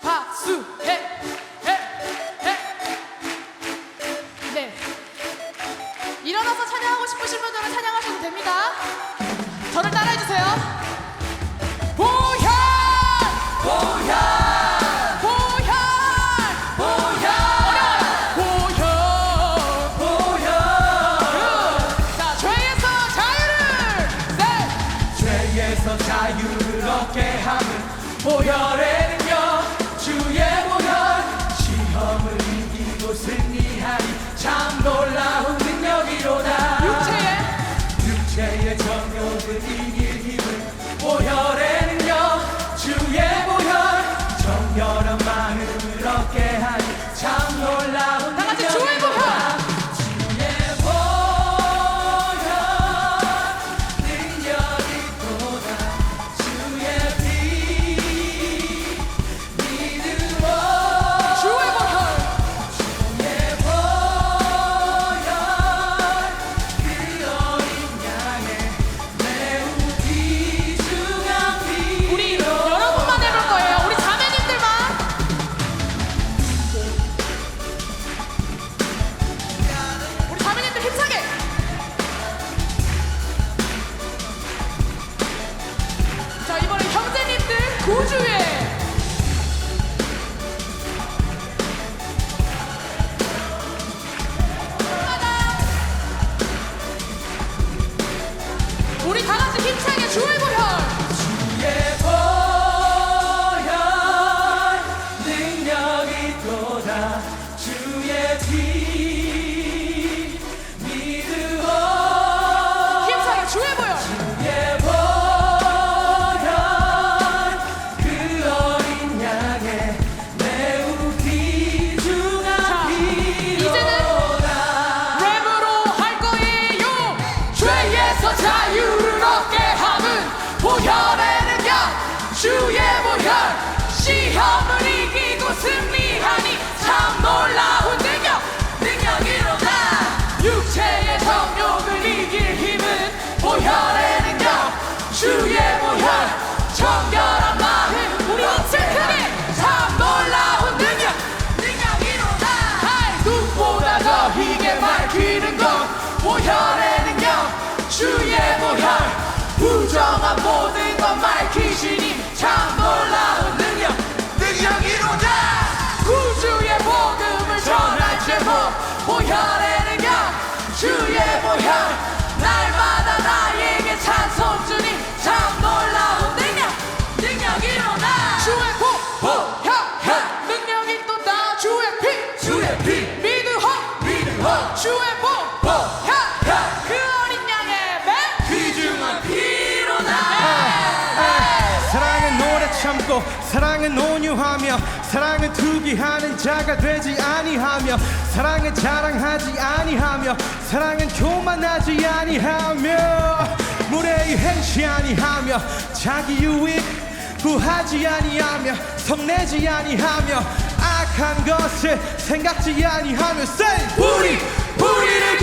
박수 해! 해! 해! 네. 일어나서 찬양하고 싶으신 분들은 찬양하셔도 됩니다. 저를 따라해 주세요. 보혈의 능력 주의 보혈 시험을 이기고 승리하니 참 놀라운 능력이로다. 육체의? 육체의 정욕을 이기 우주의 모양 날만 사랑은 온유하며 사랑은 투기하는 자가 되지 아니하며 사랑은 자랑하지 아니하며 사랑은 교만하지 아니하며 무례히 행치 아니하며 자기 유익 구하지 아니하며 성내지 아니하며 악한 것을 생각지 아니하며 s 우리 우리를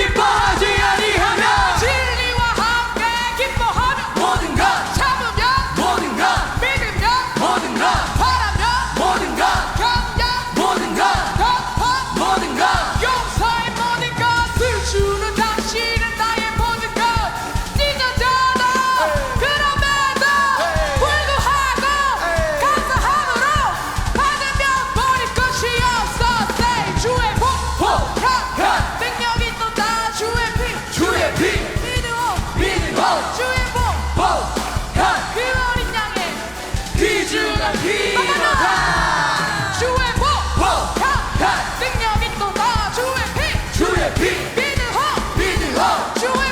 주인공 복한 그 어린 양의 귀중한 기도다 주인공 복한 능력 있도다 주의 피 주의 피 믿음호 믿음호 주의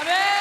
아멘.